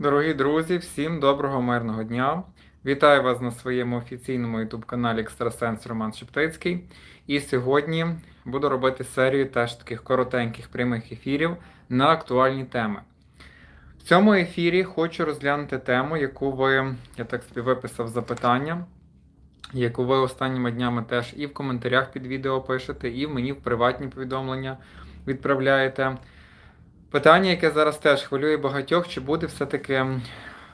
Дорогі друзі, всім доброго мирного дня. Вітаю вас на своєму офіційному youtube каналі Екстрасенс Роман Шептицький. І сьогодні буду робити серію теж таких коротеньких прямих ефірів на актуальні теми. В цьому ефірі хочу розглянути тему, яку ви, я так собі виписав запитання, яку ви останніми днями теж і в коментарях під відео пишете, і мені в приватні повідомлення відправляєте. Питання, яке зараз теж хвилює багатьох, чи буде все-таки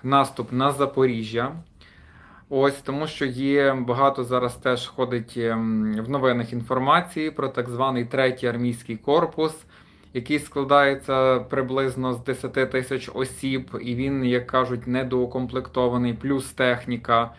наступ на Запоріжжя. Ось тому, що є багато зараз теж ходить ем, в новинах інформації про так званий третій армійський корпус, який складається приблизно з 10 тисяч осіб, і він, як кажуть, недоукомплектований, плюс техніка.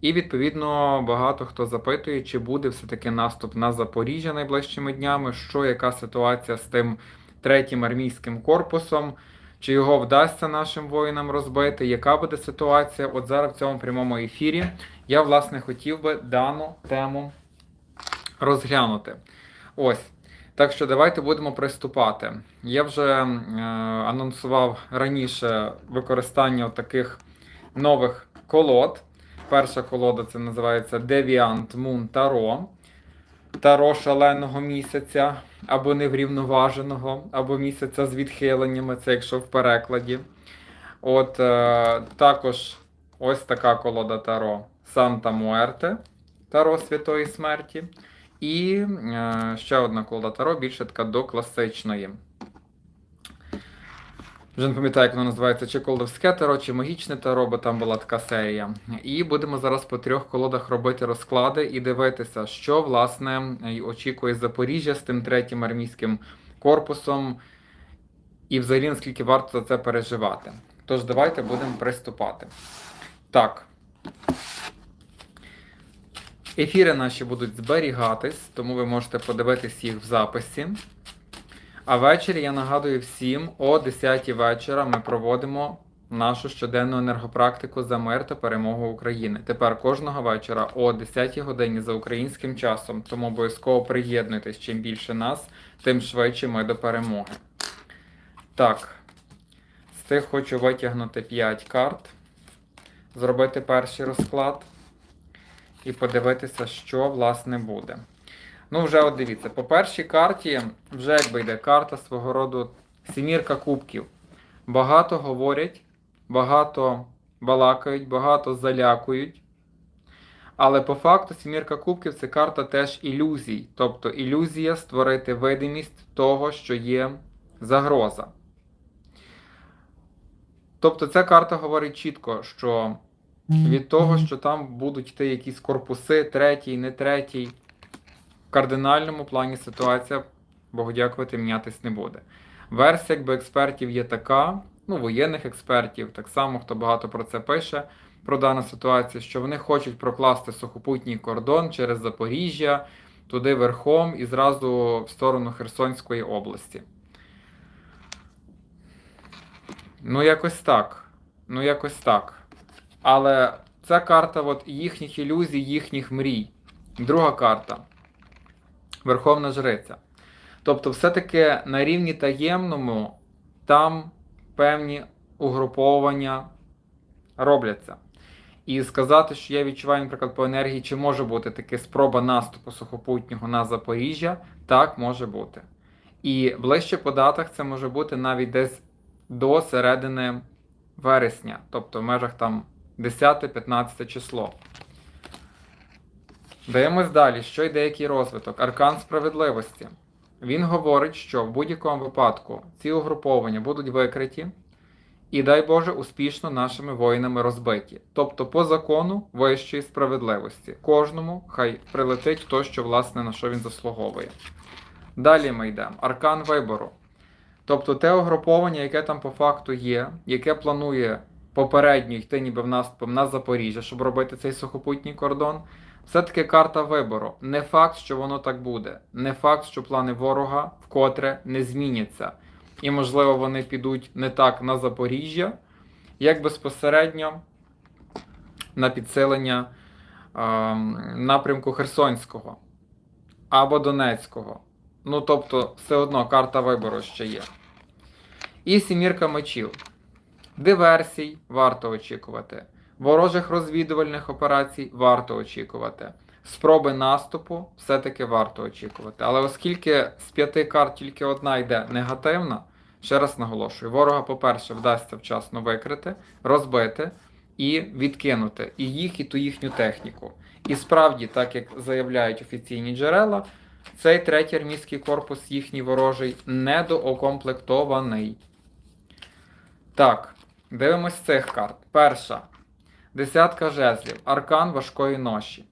І відповідно багато хто запитує, чи буде все-таки наступ на Запоріжжя найближчими днями, що яка ситуація з тим третім армійським корпусом, чи його вдасться нашим воїнам розбити, яка буде ситуація? От зараз в цьому прямому ефірі я, власне, хотів би дану тему розглянути. Ось. Так що давайте будемо приступати. Я вже е, анонсував раніше використання таких нових колод. Перша колода це називається Deviant Moon Tarot. Таро шаленого місяця, або неврівноваженого, або місяця з відхиленнями, це якщо в перекладі. От е, також ось така колода Таро Санта Муерте, Таро Святої Смерті. І е, ще одна колода Таро, більше така до класичної. Вже не пам'ятаю, як воно називається, чи колдовське таро, чи магічне таро, бо там була така серія. І будемо зараз по трьох колодах робити розклади і дивитися, що власне очікує Запоріжжя з тим третім армійським корпусом, і взагалі наскільки варто за це переживати. Тож, давайте будемо приступати. Так. Ефіри наші будуть зберігатись, тому ви можете подивитись їх в записі. А ввечері я нагадую всім, о 10 вечора ми проводимо нашу щоденну енергопрактику за мир та перемогу України. Тепер кожного вечора о 10 годині за українським часом, тому обов'язково приєднуйтесь. Чим більше нас, тим швидше ми до перемоги. Так, з цих хочу витягнути 5 карт, зробити перший розклад і подивитися, що власне буде. Ну, вже от дивіться, по першій карті вже якби йде карта свого роду сімірка кубків. Багато говорять, багато балакають, багато залякують. Але по факту сімірка кубків це карта теж ілюзій. Тобто ілюзія створити видимість того, що є загроза. Тобто ця карта говорить чітко, що від того, що там будуть йти якісь корпуси, третій, не третій кардинальному плані ситуація, Богу дякувати, мінятись не буде. Версія якби експертів є така, ну, воєнних експертів, так само, хто багато про це пише, про дану ситуацію, що вони хочуть прокласти сухопутній кордон через Запоріжжя, туди верхом і зразу в сторону Херсонської області. Ну, якось так. Ну, якось так. Але ця карта от їхніх ілюзій, їхніх мрій. Друга карта. Верховна Жриця. Тобто, все-таки на рівні таємному там певні угруповання робляться. І сказати, що я відчуваю, наприклад, по енергії, чи може бути таке спроба наступу сухопутнього на Запоріжжя, так може бути. І ближче по датах це може бути навіть десь до середини вересня, тобто в межах там 10-15 число. Даємось далі, що йде який розвиток. Аркан справедливості. Він говорить, що в будь-якому випадку ці угруповання будуть викриті і, дай Боже, успішно нашими воїнами розбиті. Тобто, по закону вищої справедливості. Кожному хай прилетить то, що, власне, на що він заслуговує. Далі ми йдемо. Аркан вибору. Тобто те угруповання, яке там по факту є, яке планує попередньо йти ніби в наступом на Запоріжжя, щоб робити цей сухопутній кордон. Все-таки карта вибору. Не факт, що воно так буде. Не факт, що плани ворога вкотре не зміняться. І, можливо, вони підуть не так на Запоріжжя, як безпосередньо на підсилення е, напрямку Херсонського або Донецького. Ну, тобто, все одно карта вибору ще є. І сімірка мечів. Диверсій варто очікувати. Ворожих розвідувальних операцій варто очікувати. Спроби наступу все-таки варто очікувати. Але оскільки з п'яти карт тільки одна йде негативна, ще раз наголошую, ворога, по-перше, вдасться вчасно викрити, розбити і відкинути і їх, і ту їхню техніку. І справді, так як заявляють офіційні джерела, цей третій армійський корпус їхній ворожий недоукомплектований. Так, дивимось цих карт. Перша. Десятка жезлів. Аркан важкої ноші.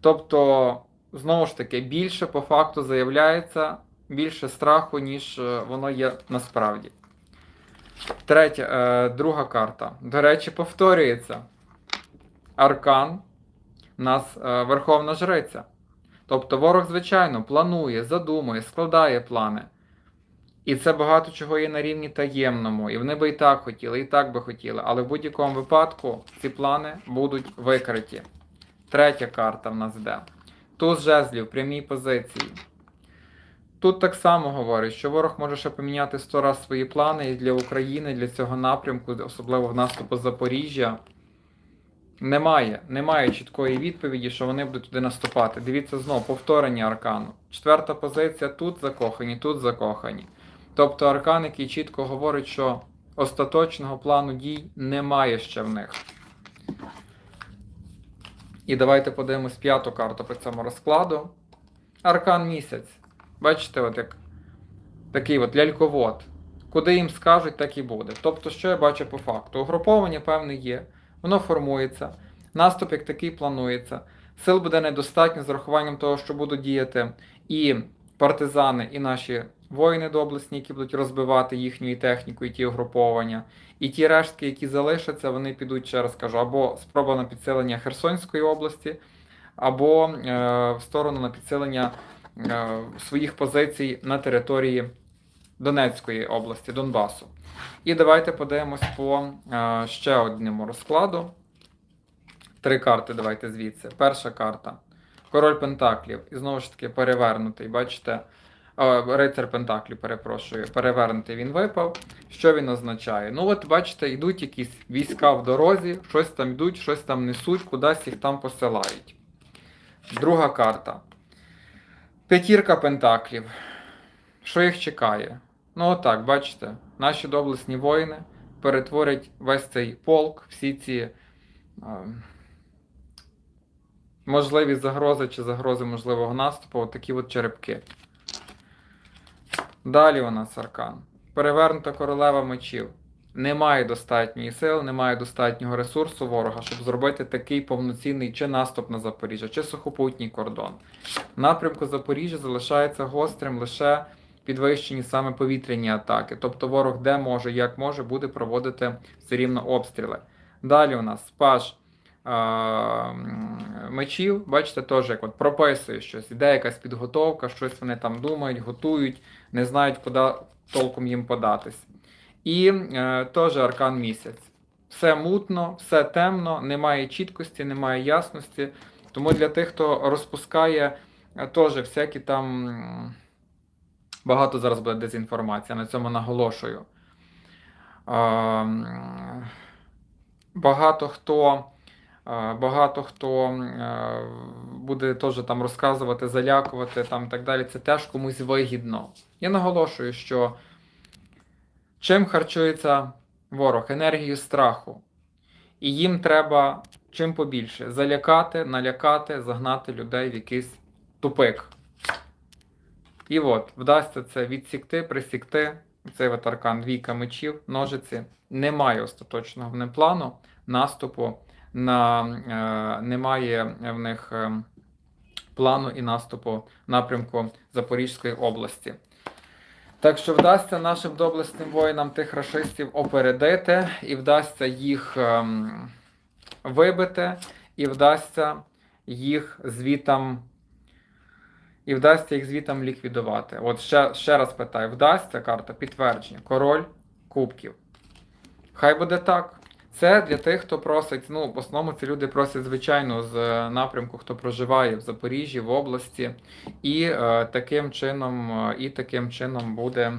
Тобто, знову ж таки, більше по факту заявляється, більше страху, ніж е, воно є насправді. Третя, е, друга карта. До речі, повторюється. Аркан нас е, Верховна Жриця. Тобто ворог, звичайно, планує, задумує, складає плани. І це багато чого є на рівні таємному. І вони би і так хотіли, і так би хотіли. Але в будь-якому випадку ці плани будуть викриті. Третя карта в нас йде. Туз жезлів в прямій позиції. Тут так само говорить, що ворог може ще поміняти сто раз свої плани і для України, для цього напрямку, особливо в наступу Запоріжжя. Немає, немає чіткої відповіді, що вони будуть туди наступати. Дивіться знову, повторення аркану. Четверта позиція тут закохані, тут закохані. Тобто аркан, який чітко говорить, що остаточного плану дій немає ще в них. І давайте подивимось п'яту карту по цьому розкладу. Аркан місяць. Бачите, от як такий от ляльковод. Куди їм скажуть, так і буде. Тобто, що я бачу по факту? Угруповання певне є, воно формується, наступ як такий планується. Сил буде недостатньо з урахуванням того, що будуть діяти і партизани, і наші воїни доблесні, які будуть розбивати їхню і техніку, і ті угруповання. І ті рештки, які залишаться, вони підуть, ще раз кажу, або спроба на підсилення Херсонської області, або е, в сторону на підсилення е, своїх позицій на території Донецької області, Донбасу. І давайте подивимось по е, ще одному розкладу. Три карти давайте звідси. Перша карта. Король Пентаклів. І знову ж таки перевернутий. Бачите, Рицар Пентаклів, перепрошую, перевернутий він випав. Що він означає? Ну, от бачите, йдуть якісь війська в дорозі, щось там йдуть, щось там несуть, кудись їх там посилають. Друга карта. П'ятірка Пентаклів. Що їх чекає? Ну, отак, бачите, наші доблесні воїни перетворять весь цей полк, всі ці можливі загрози чи загрози можливого наступу, такі от черепки. Далі у нас аркан. Перевернута королева мечів. Немає достатньої сил, немає достатнього ресурсу ворога, щоб зробити такий повноцінний чи наступ на Запоріжжя, чи сухопутній кордон. Напрямку Запоріжжя залишається гострим лише підвищені саме повітряні атаки. Тобто ворог де може, як може, буде проводити все рівно обстріли. Далі у нас паж е- мечів, бачите, теж як от прописує щось, іде якась підготовка, щось вони там думають, готують, не знають, куди толком їм податись. І е, теж аркан місяць. Все мутно, все темно, немає чіткості, немає ясності. Тому для тих, хто розпускає е, теж всякі там. Багато зараз буде дезінформація, на цьому наголошую. Ем, Багато хто, е, багато хто е, буде теж там розказувати, залякувати там і так далі. Це теж комусь вигідно. Я наголошую, що чим харчується ворог? Енергією страху. І їм треба чим побільше залякати, налякати, загнати людей в якийсь тупик. І от, вдасться це відсікти, присікти. Цей от аркан двійка мечів, ножиці. Немає остаточного плану наступу, на, е, немає в них е, плану і наступу напрямку Запорізької області. Так що вдасться нашим доблесним воїнам тих рашистів опередити, і вдасться їх ем, вибити, і вдасться їх звітам і вдасться їх звітам ліквідувати. От ще, ще раз питаю: вдасться карта підтвердження, король кубків. Хай буде так. Це для тих, хто просить. Ну, в основному ці люди просять, звичайно, з е, напрямку, хто проживає в Запоріжжі, в області. І е, таким чином, е, і таким чином буде.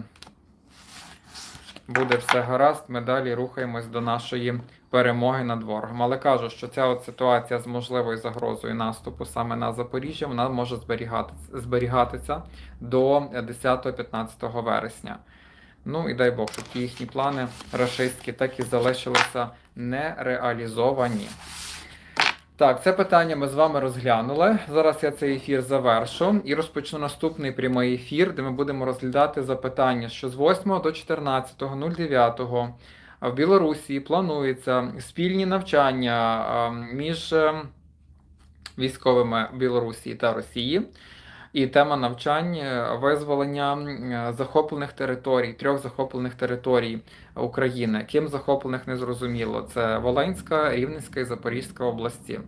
буде все гаразд. Ми далі рухаємось до нашої перемоги над ворогом. Але кажу, що ця от ситуація з можливою загрозою наступу саме на Запоріжжя вона може зберігати, зберігатися до 10-15 вересня. Ну і дай Бог, щоб ті їхні плани рашистські так і залишилися нереалізовані. Так, це питання ми з вами розглянули. Зараз я цей ефір завершу і розпочну наступний прямий ефір, де ми будемо розглядати запитання, що з 8 до 14.09 в Білорусі планується спільні навчання між е, військовими Білорусі та Росії. І тема навчань визволення захоплених територій, трьох захоплених територій України. Ким захоплених не зрозуміло. Це Волинська, Рівненська і Запорізька області.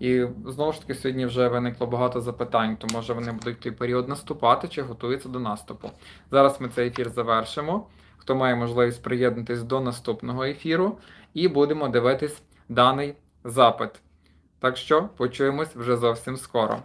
І знову ж таки сьогодні вже виникло багато запитань, то може вони будуть в той період наступати чи готуються до наступу. Зараз ми цей ефір завершимо. Хто має можливість приєднатись до наступного ефіру, і будемо дивитись даний запит. Так що почуємось вже зовсім скоро.